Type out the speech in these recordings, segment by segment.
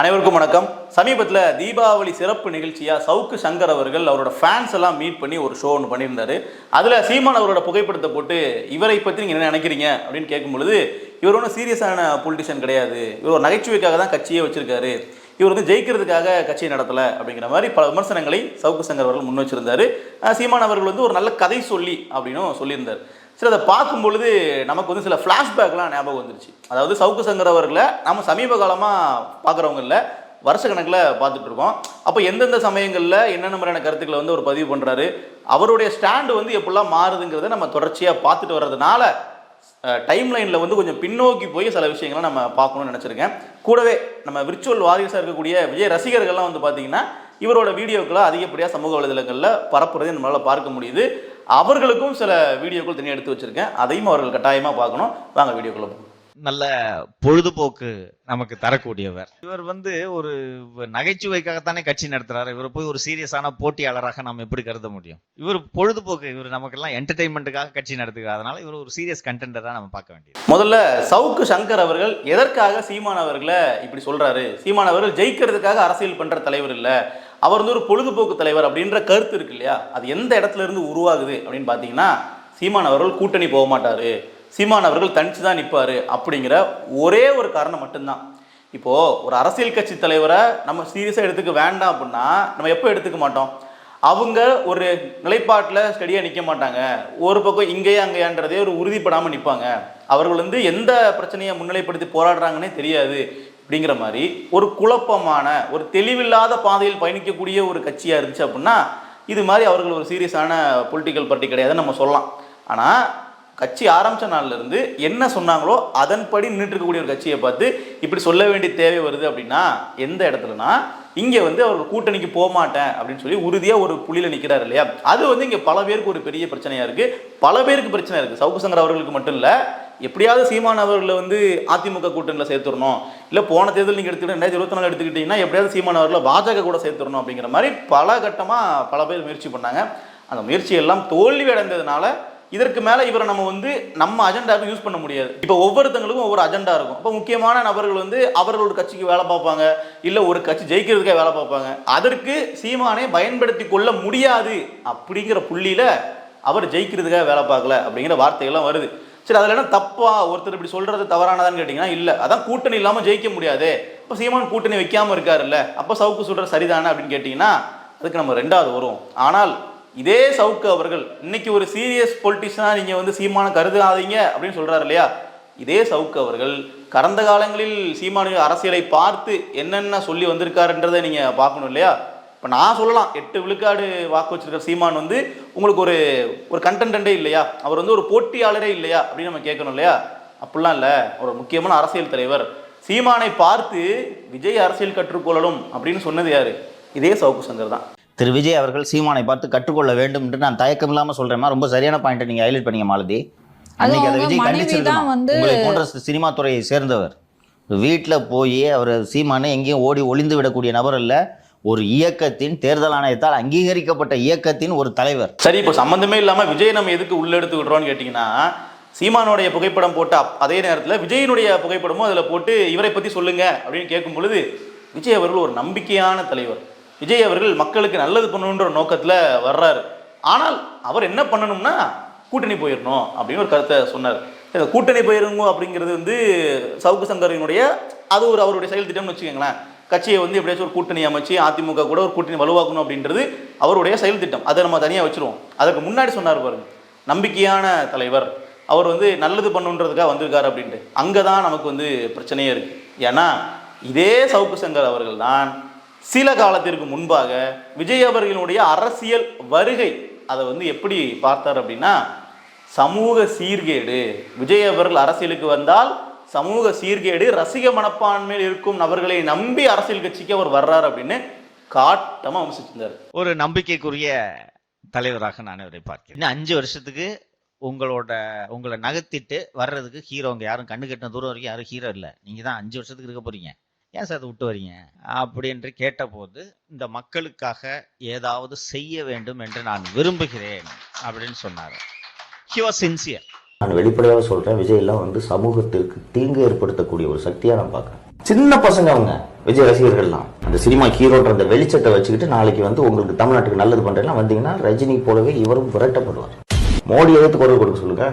அனைவருக்கும் வணக்கம். சமீபத்தில் தீபாவளி சிறப்பு நிகழ்ச்சியாக சவுக்கு சங்கர் அவர்கள் அவரோட ஃபேன்ஸ் எல்லாம் மீட் பண்ணி ஒரு ஷோ ஒன்று பண்ணியிருந்தாரு. அதில் சீமான் அவரோட புகைப்படத்தை போட்டு இவரை பற்றி நீங்கள் என்ன நினைக்கிறீங்க? அப்படின்னு கேட்கும் பொழுது இவர் ஒன்றும் சீரியஸான பொலிட்டிஷியன் கிடையாது. இவர் ஒரு நகைச்சுவைக்காக தான் கட்சியே வச்சிருக்காரு. இவர் வந்து ஜெயிக்கிறதுக்காக கட்சியை நடத்தலை. அப்படிங்கிற மாதிரி பல விமர்சனங்களை சவுக்கு சங்கர் அவர்கள் முன் வச்சிருந்தாரு. சீமான் அவர்கள் வந்து ஒரு நல்ல கதை சொல்லி அப்படின்னும் சொல்லியிருந்தார். சரி அதை பார்க்கும் பொழுது நமக்கு வந்து சில ஃப்ளாஷ்பேக்லாம் ஞாபகம் வந்துருச்சு. அதாவது சவுக்கு சங்கர் அவர்களை நம்ம சமீப காலமாக பார்க்குறவங்க இல்லை வருஷ கணக்கில் பார்த்துட்டு இருக்கோம். அப்போ எந்தெந்த சமயங்களில் என்னென்ன மாதிரியான கருத்துக்களை வந்து அவர் பதிவு பண்ணுறாரு அவருடைய ஸ்டாண்டு வந்து எப்படிலாம் மாறுதுங்கிறத நம்ம தொடர்ச்சியாக பார்த்துட்டு வர்றதுனால டைம் லைனில் வந்து கொஞ்சம் பின்னோக்கி போய் சில விஷயங்களை நம்ம பார்க்கணும்னு நினச்சிருக்கேன். கூடவே நம்ம விர்ச்சுவல் வாரியஸாக இருக்கக்கூடிய விஜய் ரசிகர்கள்லாம் வந்து பார்த்திங்கன்னா இவரோட வீடியோக்களை அதிகப்படியாக சமூக வலைதளங்களில் பரப்புறதை நம்மளால் பார்க்க முடியுது. அவர்களுக்கும் சில வீடியோக்கள் தனியாக எடுத்து வச்சிருக்கேன். அதையும் அவர்கள் கட்டாயமாக பார்க்கணும். வாங்க வீடியோக்குள்ள நல்ல பொழுதுபோக்கு நமக்கு தரக்கூடியவர். இவர் வந்து ஒரு நகைச்சுவைக்காகத்தானே கட்சி நடத்துறாரு. இவர் போய் ஒரு சீரியஸான போட்டியாளராக நாம் எப்படி கருத முடியும்? இவர் பொழுதுபோக்கு இவர் நமக்கெல்லாம் என்டர்டைன்மெண்ட்டுக்காக கட்சி நடத்துகிறார். அதனால இவர் ஒரு சீரியஸ் கண்டென்டரா நம்ம பார்க்க வேண்டியது. முதல்ல சவுக்கு சங்கர் அவர்கள் எதற்காக சீமான் அவர்களை இப்படி சொல்றாரு? சீமான் அவர்கள் ஜெயிக்கிறதுக்காக அரசியல் பண்ற தலைவர் இல்ல. அவர் வந்து ஒரு பொழுதுபோக்கு தலைவர் அப்படின்ற கருத்து இருக்கு இல்லையா? அது எந்த இடத்துல இருந்து உருவாகுது அப்படின்னு பார்த்தீங்கன்னா சீமான் அவர்கள் கூட்டணி போக மாட்டார். சீமான் அவர்கள் தனிச்சு தான் நிற்பாரு அப்படிங்கிற ஒரே ஒரு காரணம் மட்டும்தான். இப்போது ஒரு அரசியல் கட்சி தலைவரை நம்ம சீரியஸாக எடுத்துக்க வேண்டாம் அப்படின்னா நம்ம எப்போ எடுத்துக்க மாட்டோம்? அவங்க ஒரு நிலைப்பாட்டில் ஸ்டடியாக நிற்க மாட்டாங்க. ஒரு பக்கம் இங்கேயே அங்கேயான்றதே ஒரு உறுதிப்படாமல் நிற்பாங்க அவர்கள் வந்து எந்த பிரச்சனையை முன்னிலைப்படுத்தி போராடுறாங்கன்னே தெரியாது. அப்படிங்கிற மாதிரி ஒரு குழப்பமான ஒரு தெளிவில்லாத பாதையில் பயணிக்கக்கூடிய ஒரு கட்சியாக இருந்துச்சு அப்படின்னா இது மாதிரி அவர்கள் ஒரு சீரியஸான பொலிட்டிக்கல் பார்ட்டி கிடையாதுன்னு நம்ம சொல்லலாம். ஆனால் கட்சி ஆரம்பித்த நாள்லேருந்து என்ன சொன்னாங்களோ அதன்படி நின்றுட்டு இருக்கக்கூடிய ஒரு கட்சியை பார்த்து இப்படி சொல்ல வேண்டிய தேவை வருது அப்படின்னா எந்த இடத்துலனா இங்கே வந்து அவர் கூட்டணிக்கு போக மாட்டேன் அப்படின்னு சொல்லி உறுதியாக ஒரு புள்ளியில் நிற்கிறார் இல்லையா? அது வந்து இங்கே பல பேருக்கு ஒரு பெரிய பிரச்சனையாக இருக்குது பல பேருக்கு பிரச்சனை இருக்குது சவுக்கு சங்கர் அவர்களுக்கு மட்டும் இல்லை எப்படியாவது சீமான் அவர்களை வந்து அதிமுக கூட்டணியில் சேர்த்துடணும். இல்லை போன தேர்தல் நீங்கள் எடுத்துக்கிட்டு ரெண்டாயிரத்தி இருபத்தி நாலு எடுத்துக்கிட்டிங்கன்னா எப்படியாவது சீமான் அவர்களை பாஜக கூட சேர்த்துடணும் அப்படிங்கிற மாதிரி பல கட்டமாக பல பேர் முயற்சி பண்ணாங்க. அந்த முயற்சி எல்லாம் தோல்வி அடைந்ததுனால இதற்கு மேலே இவரை நம்ம வந்து நம்ம அஜெண்டாவுக்கு யூஸ் பண்ண முடியாது. இப்போ ஒவ்வொருத்தங்களுக்கும் ஒவ்வொரு அஜெண்டா இருக்கும். இப்போ முக்கியமான நபர்கள் வந்து அவர்களோட கட்சிக்கு வேலை பார்ப்பாங்க. இல்லை ஒரு கட்சி ஜெயிக்கிறதுக்காக வேலை பார்ப்பாங்க. அதற்கு சீமானை பயன்படுத்தி கொள்ள முடியாது அப்படிங்கிற புள்ளியில் அவர் ஜெயிக்கிறதுக்காக வேலை பார்க்கல அப்படிங்கிற வார்த்தைகள்லாம் வருது. சரி அதில் என்ன தப்பா ஒருத்தர் இப்படி சொல்றது தவறானதான்னு கேட்டிங்கன்னா இல்லை. அதான் கூட்டணி இல்லாமல் ஜெயிக்க முடியாது. இப்போ சீமான் கூட்டணி வைக்காமல் இருக்காருல்ல. அப்போ சவுக்கு சொல்கிறது சரிதானே அப்படின்னு கேட்டிங்கன்னா அதுக்கு நம்ம ரெண்டாவது வரும். ஆனால் இதே சவுக்கு அவர்கள் இன்னைக்கு ஒரு சீரியஸ் பொலிட்டிஷனாக நீங்கள் வந்து சீமான கருதாதீங்க அப்படின்னு சொல்கிறாரு இல்லையா? இதே சவுக்கு அவர்கள் கடந்த காலங்களில் சீமானு அரசியலை பார்த்து என்னென்ன சொல்லி வந்திருக்காருன்றதை நீங்கள் பார்க்கணும் இல்லையா? இப்போ நான் சொல்லலாம் எட்டு விழுக்காடு வாக்கு வச்சிருக்கிற சீமான் வந்து உங்களுக்கு ஒரு ஒரு கண்டென்டே இல்லையா? அவர் வந்து ஒரு போட்டியாளரே இல்லையா? அப்படின்னு நம்ம கேட்கணும் இல்லையா? அப்படிலாம் இல்லை. ஒரு முக்கியமான அரசியல் தலைவர். சீமானை பார்த்து விஜய் அரசியல் கற்றுக்கொள்ளணும் அப்படின்னு சொன்னது யாரு? இதே சவுக்கு சங்கர் தான். திரு விஜய் அவர்கள் சீமானை பார்த்து கற்றுக்கொள்ள வேண்டும் என்று நான் தயக்கம் இல்லாமல் சொல்றேன் ரொம்ப சரியான பாயிண்ட் நீங்க ஹைலைட் பண்ணீங்க மாலதி. அன்னைக்கு அதை விஜய் கண்டிச்சிருக்கணும். தான் வந்து- உங்களை போன்ற சினிமா துறையை சேர்ந்தவர். வீட்டில் போய் அவர் சீமானை எங்கேயும் ஓடி ஒளிந்து விடக்கூடிய நபர் அல்ல. ஒரு இயக்கத்தின் தேர்தல் ஆணையத்தால் அங்கீகரிக்கப்பட்ட இயக்கத்தின் ஒரு தலைவர். சரி இப்போ சம்மந்தமே இல்லாமல் விஜய் நம்ம எதுக்கு உள்ள எடுத்து விடுறோம்னு கேட்டிங்கன்னா சீமானுடைய புகைப்படம் போட்ட அதே நேரத்தில் விஜயனுடைய புகைப்படமும் அதில் போட்டு இவரை பற்றி சொல்லுங்க அப்படின்னு கேட்கும் பொழுது விஜய் அவர்கள் ஒரு நம்பிக்கையான தலைவர். விஜய் அவர்கள் மக்களுக்கு நல்லது பண்ணணுன்ற நோக்கத்தில் வர்றாரு. ஆனால் அவர் என்ன பண்ணணும்னா கூட்டணி போயிடணும் அப்படின்னு ஒரு கருத்தை சொன்னார். கூட்டணி போயிருங்க அப்படிங்கிறது வந்து சவுக்கு சங்கரினுடைய அது ஒரு அவருடைய செயல் திட்டம்னு வச்சுக்கோங்களேன். கட்சியை வந்து எப்படியாச்சும் ஒரு கூட்டணி அமைச்சு அதிமுக கூட ஒரு கூட்டணி வலுவாக்கணும் அப்படின்றது அவருடைய செயல் திட்டம். அதை நம்ம தனியாக வச்சுருவோம். அதுக்கு முன்னாடி சொன்னார் பாருங்க நம்பிக்கையான தலைவர். அவர் வந்து நல்லது பண்ணுன்றதுக்காக வந்திருக்காரு அப்படின்ட்டு. அங்கே தான் நமக்கு வந்து பிரச்சனையே இருக்குது ஏன்னா இதே சவுக்கு சங்கர் அவர்கள் தான் சில காலத்திற்கு முன்பாக விஜய் அவர்களுடைய அரசியல் வருகை அதை வந்து எப்படி பார்த்தார் அப்படின்னா சமூக சீர்கேடு. விஜய் அவர்கள் அரசியலுக்கு வந்தால் சமூக சீர்கேடு ரசிக மனப்பான்மையில் இருக்கும் நபர்களை நம்பி அரசியல் கட்சிக்கு அவர் வர்றார் அப்படின்னு காட்டமா விமர்சிச்சிருந்தார். ஒரு நம்பிக்கைக்குரிய தலைவராக நான் இவரை பார்க்கிறேன். இன்னும் அஞ்சு வருஷத்துக்கு உங்களோட உங்களை நகர்த்திட்டு வர்றதுக்கு ஹீரோங்க யாரும் கண்ணு கட்டின தூரம் வரைக்கும் யாரும் ஹீரோ இல்லை. நீங்கள் தான் அஞ்சு வருஷத்துக்கு இருக்க போறீங்க. ஏன் சார் அதை விட்டு வரீங்க? அப்படின்று கேட்டபோது இந்த மக்களுக்காக ஏதாவது செய்ய வேண்டும் என்று நான் விரும்புகிறேன் அப்படின்னு சொன்னார். ஹி வாஸ் சின்சியர் நான் வெளிப்படையாக சொல்கிறேன் விஜய் எல்லாம் வந்து சமூகத்திற்கு தீங்கு ஏற்படுத்தக்கூடிய ஒரு சக்தியாக நான் பார்க்குறேன். சின்ன பசங்க அவங்க விஜய் ரசிகர்கள்லாம். அந்த சினிமா ஹீரோன்ற அந்த வெளிச்சத்தை வச்சுக்கிட்டு நாளைக்கு வந்து உங்களுக்கு தமிழ்நாட்டுக்கு நல்லது பண்றேன்னா வந்தீங்கன்னா ரஜினி போலவே இவரும் விரட்டப்படுவார் மோடி எதிர்த்து குரல் கொடுக்க சொல்லுங்க?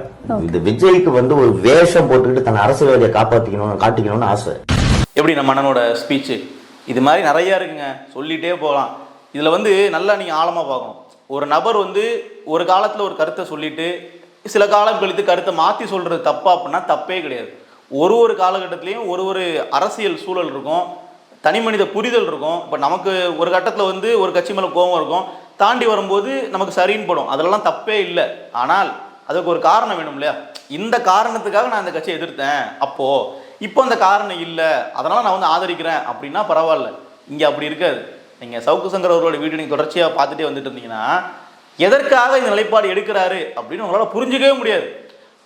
இந்த விஜய்க்கு வந்து ஒரு வேஷம் போட்டுக்கிட்டு தன் அரசியல்வாதியை காப்பாத்திக்கணும் காட்டிக்கணும்னு ஆசை. எப்படி நம்ம அண்ணனோட ஸ்பீச்சு இது மாதிரி நிறைய இருக்குங்க. சொல்லிட்டே போகலாம். இதில் வந்து நல்லா நீங்கள் ஆழமாக பார்க்கணும். ஒரு நபர் வந்து ஒரு காலத்தில் ஒரு கருத்தை சொல்லிட்டு சில காலம் கழித்து கருத்தை மாற்றி சொல்கிறது தப்பா அப்படின்னா தப்பே கிடையாது. ஒரு ஒரு காலகட்டத்திலையும் ஒரு ஒரு அரசியல் சூழல் இருக்கும். தனி மனித புரிதல் இருக்கும். இப்போ நமக்கு ஒரு கட்டத்தில் வந்து ஒரு கட்சி மேலே கோபம் இருக்கும். தாண்டி வரும்போது நமக்கு சரின்னு படும். அதெல்லாம் தப்பே இல்லை. ஆனால் அதுக்கு ஒரு காரணம் வேணும் இல்லையா? இந்த காரணத்துக்காக நான் இந்த கட்சியை எதிர்த்தேன். அப்போது இப்போ அந்த காரணம் இல்லை. அதனால் நான் வந்து ஆதரிக்கிறேன். அப்படின்னா பரவாயில்ல. இங்கே அப்படி இருக்காது. நீங்கள் சவுக்கு சங்கர் அவர்களோட வீடியோ நீங்கள் தொடர்ச்சியாக பார்த்துட்டே வந்துட்டு இருந்தீங்கன்னா எதற்காக இந்த நிலைப்பாடு எடுக்கிறாரு அப்படின்னு உங்களால் புரிஞ்சுக்கவே முடியாது.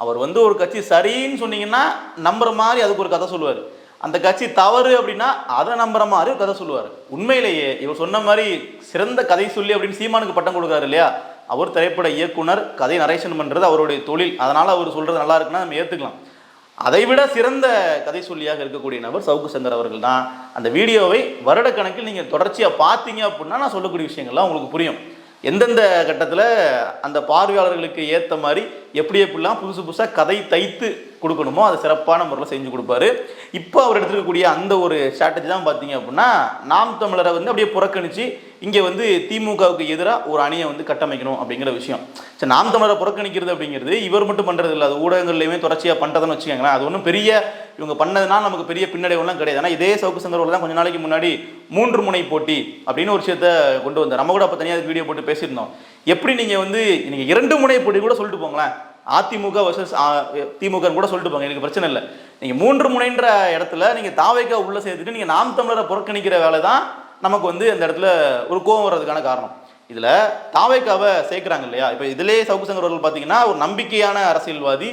அவர் வந்து ஒரு கட்சி சரின்னு சொன்னீங்கன்னா நம்புற மாதிரி அதுக்கு ஒரு கதை சொல்லுவார். அந்த கட்சி தவறு அப்படின்னா அதை நம்புற மாதிரி ஒரு கதை சொல்லுவார். உண்மையிலேயே இவர் சொன்ன மாதிரி சிறந்த கதை சொல்லி அப்படின்னு சீமானுக்கு பட்டம் கொடுக்குறாரு இல்லையா? அவர் திரைப்பட இயக்குனர் கதை நரேஷன் பண்ணுறது அவருடைய தொழில். அதனால் அவர் சொல்கிறது நல்லா இருக்குன்னா நம்ம ஏற்றுக்கலாம் அதை விட சிறந்த கதை சொல்லியாக இருக்கக்கூடிய நபர் சவுக்கு சங்கர் அவர்கள் தான். அந்த வீடியோவை வருடக்கணக்கில் நீங்கள் தொடர்ச்சியாக பார்த்தீங்க அப்படின்னா நான் சொல்லக்கூடிய விஷயங்கள்லாம் உங்களுக்கு புரியும். எந்தெந்த கட்டத்தில் அந்த பார்வையாளர்களுக்கு ஏற்ற மாதிரி எப்படி எப்படிலாம் புதுசு புதுசாக கதை தைத்து கொடுக்கணுமோ அதை சிறப்பான முறையில் செஞ்சு கொடுப்பாரு. இப்போ அவர் எடுத்துக்கக்கூடிய அந்த ஒரு ஸ்ட்ராட்டஜி தான் பார்த்தீங்க அப்படின்னா நாம் தமிழரை வந்து அப்படியே புறக்கணித்து இங்கே வந்து திமுகவுக்கு எதிராக ஒரு அணியை வந்து கட்டமைக்கணும் அப்படிங்கிற விஷயம். சரி நாம் தமிழரை புறக்கணிக்கிறது அப்படிங்கிறது இவர் மட்டும் பண்ணுறது இல்லை. அது ஊடகங்கள்லையுமே தொடர்ச்சியாக பண்ணுறதுன்னு வச்சுக்கோங்களேன். அது ஒன்றும் பெரிய இவங்க பண்ணதுனால நமக்கு பெரிய பின்னடைவுலாம் கிடையாது. ஆனால் இதே சவுக்கு சங்கர் தான் கொஞ்ச நாளைக்கு முன்னாடி மூன்று முனை போட்டி அப்படின்னு ஒரு விஷயத்த கொண்டு வந்தார். நம்ம கூட அப்போ தனியாக வீடியோ போட்டு பேசியிருந்தோம். எப்படி நீங்கள் வந்து நீங்கள் இரண்டு முனை போட்டி கூட சொல்லிட்டு போங்களேன். அதிமுக வர்சஸ் திமுக கூட சொல்லிட்டு போங்க. எனக்கு பிரச்சனை இல்லை. நீங்கள் மூன்று முனைன்ற இடத்துல நீங்கள் தாவைக்கா உள்ளே சேர்த்துட்டு நீங்கள் நாம் தமிழரை புறக்கணிக்கிற வேலை தான் நமக்கு வந்து அந்த இடத்துல ஒரு கோவம் வர்றதுக்கான காரணம். இதில் தாவைக்காவை சேர்க்குறாங்க இல்லையா? இப்போ இதிலே சவுக்கு சங்கர் அவர்கள் பார்த்தீங்கன்னா ஒரு நம்பிக்கையான அரசியல்வாதி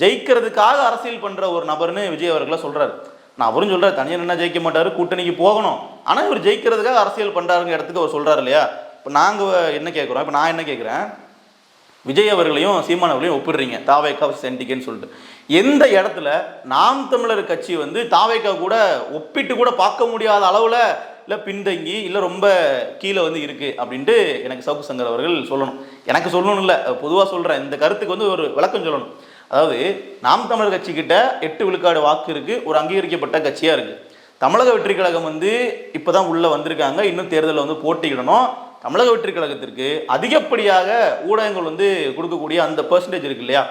ஜெயிக்கிறதுக்காக அரசியல் பண்ணுற ஒரு நபர்னு விஜய் அவர்களை சொல்கிறாரு நான் அவரும் சொல்கிறார் தனியாக என்ன ஜெயிக்க மாட்டார் கூட்டணிக்கு போகணும். ஆனால் இவர் ஜெயிக்கிறதுக்காக அரசியல் பண்ணுறாருங்க இடத்துக்கு அவர் சொல்கிறாரு இல்லையா? இப்போ நாங்கள் என்ன கேட்குறோம் இப்போ நான் என்ன கேட்குறேன் விஜய் அவர்களையும் சீமான் அவர்களையும் ஒப்பிடுறீங்க. தாவேக்கா சென்டிகேன்னு சொல்லிட்டு. எந்த இடத்துல நாம் தமிழர் கட்சி வந்து தாவேக்கா கூட ஒப்பிட்டு கூட பார்க்க முடியாத அளவில் இல்லை பின்தங்கி இல்லை ரொம்ப கீழே வந்து இருக்குது அப்படின்ட்டு எனக்கு சவுக்கு சங்கர் அவர்கள் சொல்லணும். எனக்கு சொல்லணும் இல்லை. பொதுவாக சொல்கிறேன் இந்த கருத்துக்கு வந்து ஒரு விளக்கம் சொல்லணும். அதாவது நாம் தமிழர் கட்சிக்கிட்ட எட்டு விழுக்காடு வாக்கு இருக்குது ஒரு அங்கீகரிக்கப்பட்ட கட்சியாக இருக்குது தமிழக வெற்றி கழகம் வந்து இப்போ தான் உள்ளே வந்திருக்காங்க. இன்னும் தேர்தலில் வந்து போட்டியிடணும். தமிழக வெற்றி கழகத்திற்கு அதிகப்படியாக ஊடகங்கள் வந்து கொடுக்கக்கூடிய அந்த பெர்சன்டேஜ் இருக்கு இல்லையா?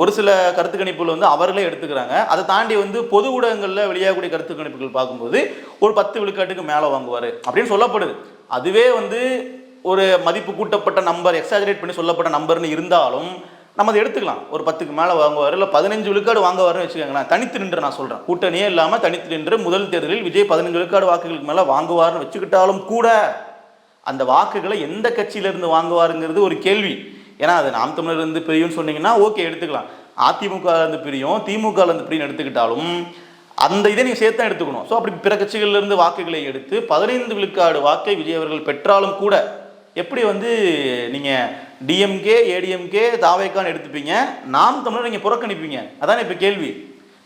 ஒரு சில கருத்து கணிப்புகள் வந்து அவர்களே எடுத்துக்கிறாங்க. அதை தாண்டி வந்து பொது ஊடகங்களில் வெளியாகக்கூடிய கருத்து கணிப்புகள் பார்க்கும்போது ஒரு பத்து விழுக்காட்டுக்கு மேலே வாங்குவார் அப்படின்னு சொல்லப்படுது. அதுவே வந்து ஒரு மதிப்பு கூட்டப்பட்ட நம்பர் எக்ஸாஜரேட் பண்ணி சொல்லப்பட்ட நம்பர்னு இருந்தாலும் நம்ம அதை எடுத்துக்கலாம். ஒரு பத்துக்கு மேலே வாங்குவார் இல்லை பதினஞ்சு விழுக்காடு வாங்குவார்னு வச்சுக்கோங்களேன். தனித்து நின்று நான் சொல்கிறேன் கூட்டணியே இல்லாமல் தனித்து நின்று முதல் தேர்தலில் விஜய் பதினஞ்சு விழுக்காடு வாக்குகளுக்கு மேலே வாங்குவார்னு வச்சுக்கிட்டாலும் கூட அந்த வாக்குகளை எந்த கட்சியிலிருந்து வாங்குவாருங்கிறது ஒரு கேள்வி. ஏன்னா அது நாம் தமிழர் இருந்து பிரியும்னு சொன்னீங்கன்னா ஓகே எடுத்துக்கலாம். அதிமுக இருந்து பிரியும் திமுக இருந்து பிரியும் எடுத்துக்கிட்டாலும் அந்த இதை நீங்கள் சேர்த்து தான் எடுத்துக்கணும். ஸோ அப்படி பிற கட்சிகளிலிருந்து வாக்குகளை எடுத்து பதினைந்து விழுக்காடு வாக்கை விஜய் அவர்கள் பெற்றாலும் கூட எப்படி வந்து நீங்கள் டிஎம்கே ஏடிஎம்கே தாவைக்கான்னு எடுத்துப்பீங்க? நாம் தமிழர் நீங்கள் புறக்கணிப்பீங்க. அதான் இப்போ கேள்வி.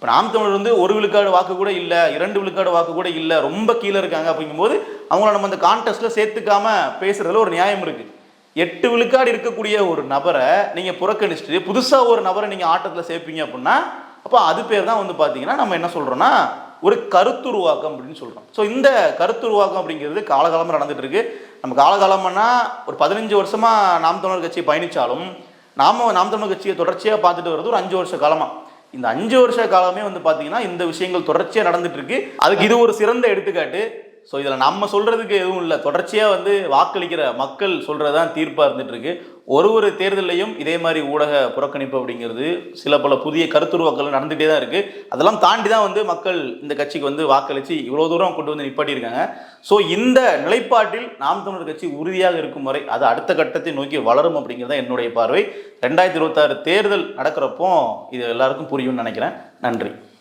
இப்போ நாம் தமிழர் வந்து ஒரு விழுக்காடு வாக்கு கூட இல்லை இரண்டு விழுக்காடு வாக்கு கூட இல்லை ரொம்ப கீழே இருக்காங்க அப்படிங்கும்போது அவங்கள நம்ம அந்த கான்டெஸ்ட்டில் சேர்த்துக்காம பேசுறதுல ஒரு நியாயம் இருக்குது எட்டு விழுக்காடு இருக்கக்கூடிய ஒரு நபரை நீங்கள் புறக்கணிச்சுட்டு புதுசாக ஒரு நபரை நீங்கள் ஆட்டத்தில் சேர்ப்பீங்க அப்படின்னா அப்போ அது பேர் தான் வந்து பார்த்தீங்கன்னா நம்ம என்ன சொல்கிறோன்னா ஒரு கருத்துருவாக்கம் அப்படின்னு சொல்கிறோம் ஸோ இந்த கருத்துருவாக்கம் அப்படிங்கிறது காலகாலமாக நடந்துட்டு இருக்கு. நம்ம காலகாலம்னா ஒரு பதினஞ்சு வருஷமாக நாம் தமிழர் கட்சி பயணித்தாலும் நாம நாம் தமிழர் கட்சியை தொடர்ச்சியாக பார்த்துட்டு வர்றது ஒரு அஞ்சு வருஷ காலமாக இந்த அஞ்சு வருஷ காலமே வந்து பார்த்தீங்கன்னா இந்த விஷயங்கள் தொடர்ச்சியாக நடந்துட்டு இருக்கு. அதுக்கு இது ஒரு சிறந்த எடுத்துக்காட்டு. ஸோ இதில் நம்ம சொல்கிறதுக்கு எதுவும் இல்லை. தொடர்ச்சியாக வந்து வாக்களிக்கிற மக்கள் சொல்கிறது தான் தீர்ப்பாக இருந்துகிட்ருக்கு ஒரு ஒரு தேர்தலையும் இதே மாதிரி ஊடக புறக்கணிப்பு அப்படிங்கிறது சில பல புதிய கருத்துருவாக்கள் நடந்துகிட்டே தான் இருக்குது அதெல்லாம் தாண்டி தான் வந்து மக்கள் இந்த கட்சிக்கு வந்து வாக்களித்து இவ்வளோ தூரம் கொண்டு வந்து நிப்பாட்டியிருக்காங்க. ஸோ இந்த நிலைப்பாட்டில் நாம் தமிழர் கட்சி உறுதியாக இருக்கும் வரை அது அடுத்த கட்டத்தை நோக்கி வளரும் அப்படிங்கிறது தான் என்னுடைய பார்வை. ரெண்டாயிரத்தி இருபத்தாறு தேர்தல் நடக்கிறப்போ இது எல்லாருக்கும் புரியும்னு நினைக்கிறேன். நன்றி.